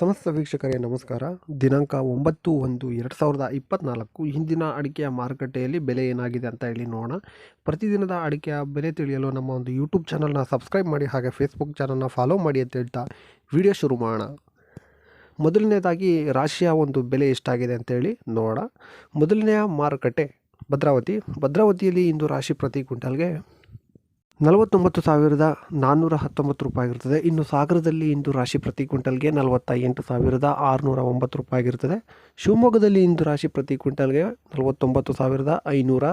ಸಮಸ್ತ ವೀಕ್ಷಕರೇ, ನಮಸ್ಕಾರ. ದಿನಾಂಕ ಒಂಬತ್ತು ಒಂದು ಎರಡು ಸಾವಿರದ ಇಪ್ಪತ್ತ್ನಾಲ್ಕು ಹಿಂದಿನ ಅಡಿಕೆಯ ಮಾರುಕಟ್ಟೆಯಲ್ಲಿ ಬೆಲೆ ಏನಾಗಿದೆ ಅಂತ ಹೇಳಿ ನೋಡೋಣ. ಪ್ರತಿದಿನದ ಅಡಿಕೆಯ ಬೆಲೆ ತಿಳಿಯಲು ನಮ್ಮ ಒಂದು ಯೂಟ್ಯೂಬ್ ಚಾನಲ್ನ ಸಬ್ಸ್ಕ್ರೈಬ್ ಮಾಡಿ ಹಾಗೆ ಫೇಸ್ಬುಕ್ ಚಾನಲ್ನ ಫಾಲೋ ಮಾಡಿ ಅಂತ ಹೇಳ್ತಾ ವಿಡಿಯೋ ಶುರು ಮಾಡೋಣ. ಮೊದಲನೇದಾಗಿ ರಾಶಿಯ ಒಂದು ಬೆಲೆ ಎಷ್ಟಾಗಿದೆ ಅಂತೇಳಿ ನೋಡೋಣ. ಮೊದಲನೆಯ ಮಾರುಕಟ್ಟೆ ಭದ್ರಾವತಿ. ಭದ್ರಾವತಿಯಲ್ಲಿ ಇಂದು ರಾಶಿ ಪ್ರತಿ ಕ್ವಿಂಟಲ್ಗೆ ನಲವತ್ತೊಂಬತ್ತು ಸಾವಿರದ ನಾನ್ನೂರ ಹತ್ತೊಂಬತ್ತು ರೂಪಾಯಿ ಆಗಿರ್ತದೆ. ಇನ್ನು ಸಾಗರದಲ್ಲಿ ಇಂದು ರಾಶಿ ಪ್ರತಿ ಕ್ವಿಂಟಲ್ಗೆ ನಲವತ್ತ ಎಂಟು ಸಾವಿರದ ಆರುನೂರ ಒಂಬತ್ತು ರೂಪಾಯಿ ಆಗಿರ್ತದೆ. ಶಿವಮೊಗ್ಗದಲ್ಲಿ ಇಂದು ರಾಶಿ ಪ್ರತಿ ಕ್ವಿಂಟಲ್ಗೆ ನಲವತ್ತೊಂಬತ್ತು ಸಾವಿರದ ಐನೂರ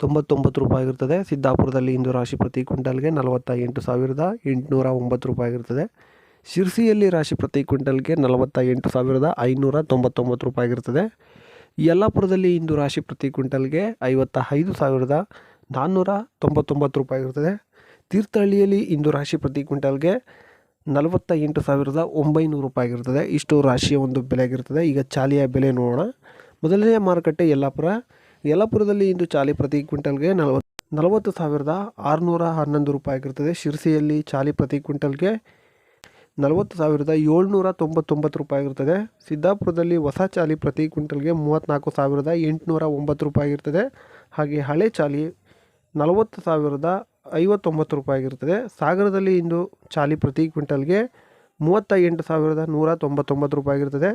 ತೊಂಬತ್ತೊಂಬತ್ತು ರೂಪಾಯಿ ಆಗಿರ್ತದೆ. ಸಿದ್ದಾಪುರದಲ್ಲಿ ಇಂದು ರಾಶಿ ಪ್ರತಿ ಕ್ವಿಂಟಲ್ಗೆ ನಲವತ್ತ ಎಂಟು ಸಾವಿರದ ಎಂಟುನೂರ ಒಂಬತ್ತು ರೂಪಾಯಿ ಆಗಿರ್ತದೆ. ಶಿರ್ಸಿಯಲ್ಲಿ ರಾಶಿ ಪ್ರತಿ ಕ್ವಿಂಟಲ್ಗೆ ನಲವತ್ತ ಎಂಟು ಸಾವಿರದ ಐನೂರ ತೊಂಬತ್ತೊಂಬತ್ತು ರೂಪಾಯಿ ಆಗಿರ್ತದೆ. ಯಲ್ಲಾಪುರದಲ್ಲಿ ಇಂದು ರಾಶಿ ಪ್ರತಿ ಕ್ವಿಂಟಲ್ಗೆ ಐವತ್ತ ಐದು ಸಾವಿರದ ನಾನ್ನೂರ ತೊಂಬತ್ತೊಂಬತ್ತು ರೂಪಾಯಿ ತೀರ್ಥಹಳ್ಳಿಯಲ್ಲಿ ಇಂದು ರಾಶಿ ಪ್ರತಿ ಕ್ವಿಂಟಲ್ಗೆ ನಲವತ್ತ ಎಂಟು ಸಾವಿರದ ಒಂಬೈನೂರು ರೂಪಾಯಿ ಆಗಿರ್ತದೆ. ಇಷ್ಟು ರಾಶಿಯ ಒಂದು ಬೆಲೆ ಆಗಿರ್ತದೆ. ಈಗ ಚಾಲಿಯ ಬೆಲೆ ನೋಡೋಣ. ಮೊದಲನೆಯ ಮಾರುಕಟ್ಟೆ ಯಲ್ಲಾಪುರ. ಯಲ್ಲಾಪುರದಲ್ಲಿ ಇಂದು ಚಾಲಿ ಪ್ರತಿ ಕ್ವಿಂಟಲ್ಗೆ ನಲವತ್ತು ನಲವತ್ತು ಸಾವಿರದ ಆರುನೂರ ಹನ್ನೊಂದು ರೂಪಾಯಿ ಆಗಿರ್ತದೆ. ಶಿರಸಿಯಲ್ಲಿ ಚಾಲಿ ಪ್ರತಿ ಕ್ವಿಂಟಲ್ಗೆ ನಲವತ್ತು ಸಾವಿರದ ಏಳ್ನೂರ ತೊಂಬತ್ತೊಂಬತ್ತು ರೂಪಾಯಿ ಆಗಿರ್ತದೆ. ಸಿದ್ದಾಪುರದಲ್ಲಿ ಹೊಸ ಚಾಲಿ ಪ್ರತಿ ಕ್ವಿಂಟಲ್ಗೆ ಮೂವತ್ತ್ನಾಲ್ಕು ಸಾವಿರದ ಎಂಟುನೂರ ಒಂಬತ್ತು ರೂಪಾಯಿ ಆಗಿರ್ತದೆ. ಹಾಗೆ ಹಳೆ ಚಾಲಿ ನಲವತ್ತು ಸಾವಿರದ ಐವತ್ತೊಂಬತ್ತು ರೂಪಾಯಿ ಆಗಿರ್ತದೆ ಸಾಗರದಲ್ಲಿ ಇಂದು ಚಾಲಿ ಪ್ರತಿ ಕ್ವಿಂಟಲ್ಗೆ ಮೂವತ್ತ ಎಂಟು ಸಾವಿರದ ನೂರ ತೊಂಬತ್ತೊಂಬತ್ತು ರೂಪಾಯಿ ಆಗಿರ್ತದೆ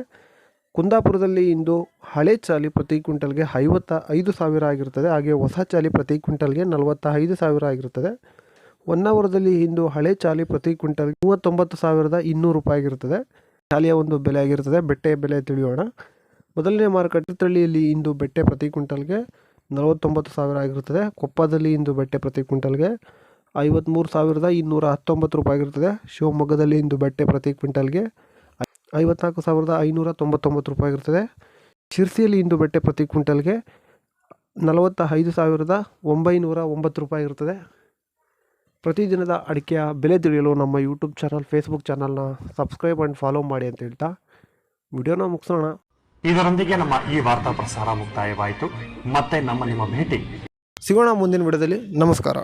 ಕುಂದಾಪುರದಲ್ಲಿ ಇಂದು ಹಳೆ ಚಾಲಿ ಪ್ರತಿ ಕ್ವಿಂಟಲ್ಗೆ ಐವತ್ತ ಐದು ಸಾವಿರ ಆಗಿರ್ತದೆ ಹಾಗೆ ಹೊಸ ಚಾಲಿ ಪ್ರತಿ ಕ್ವಿಂಟಲ್ಗೆ ನಲವತ್ತ ಐದು ಸಾವಿರ ಆಗಿರ್ತದೆ ಹೊನ್ನಾವರದಲ್ಲಿ ಇಂದು ಹಳೆ ಚಾಲಿ ಪ್ರತಿ ಕ್ವಿಂಟಲ್ಗೆ ಮೂವತ್ತೊಂಬತ್ತು ಸಾವಿರದ ಇನ್ನೂರು ರೂಪಾಯಿ ಆಗಿರ್ತದೆ ಚಾಲಿಯ ಒಂದು ಬೆಲೆ ಆಗಿರ್ತದೆ ಬೆಟ್ಟೆಯ ಬೆಲೆ ತಿಳಿಯೋಣ. ಮೊದಲನೇ ಮಾರುಕಟ್ಟೆ ತಳ್ಳಿಯಲ್ಲಿ ಇಂದು ಬೆಟ್ಟೆ ಪ್ರತಿ ಕ್ವಿಂಟಲ್ಗೆ ನಲವತ್ತೊಂಬತ್ತು ಸಾವಿರ ಆಗಿರುತ್ತದೆ ಕೊಪ್ಪದಲ್ಲಿ ಇಂದು ಬೆಟ್ಟೆ ಪ್ರತಿ ಕ್ವಿಂಟಲ್ಗೆ ಐವತ್ತ್ಮೂರು ಸಾವಿರದ ಇನ್ನೂರ ಹತ್ತೊಂಬತ್ತು ರೂಪಾಯಿ ಆಗಿರುತ್ತದೆ ಶಿವಮೊಗ್ಗದಲ್ಲಿ ಇಂದು ಬೆಟ್ಟೆ ಪ್ರತಿ ಕ್ವಿಂಟಲ್ಗೆ ಐವತ್ನಾಲ್ಕು ಸಾವಿರದ ಐನೂರ ತೊಂಬತ್ತೊಂಬತ್ತು ರೂಪಾಯಿ ಆಗಿರುತ್ತದೆ ಶಿರ್ಸಿಯಲ್ಲಿ ಇಂದು ಬೆಟ್ಟೆ ಪ್ರತಿ ಕ್ವಿಂಟಲ್ಗೆ ನಲವತ್ತ ಐದು ಸಾವಿರದ ಒಂಬೈನೂರ ಒಂಬತ್ತು ರೂಪಾಯಿ ಇರುತ್ತದೆ ಪ್ರತಿದಿನದ ಅಡಿಕೆಯ ಬೆಲೆ ತಿಳಿಯಲು ನಮ್ಮ ಯೂಟ್ಯೂಬ್ ಚಾನಲ್ ಫೇಸ್ಬುಕ್ ಚಾನಲ್ನ ಸಬ್ಸ್ಕ್ರೈಬ್ ಆ್ಯಂಡ್ ಫಾಲೋ ಮಾಡಿ ಅಂತ ಹೇಳ್ತಾ, ವಿಡಿಯೋನ ಮುಗಿಸೋಣ. ಇದರೊಂದಿಗೆ ನಮ್ಮ ಈ ವಾರ್ತಾ ಪ್ರಸಾರ ಮುಕ್ತಾಯವಾಯಿತು. ಮತ್ತೆ ನಮ್ಮ ನಿಮ್ಮ ಭೇಟಿ. ಸಿಗೋಣ ಮುಂದಿನ ವಿಡದಲ್ಲಿ ನಮಸ್ಕಾರ.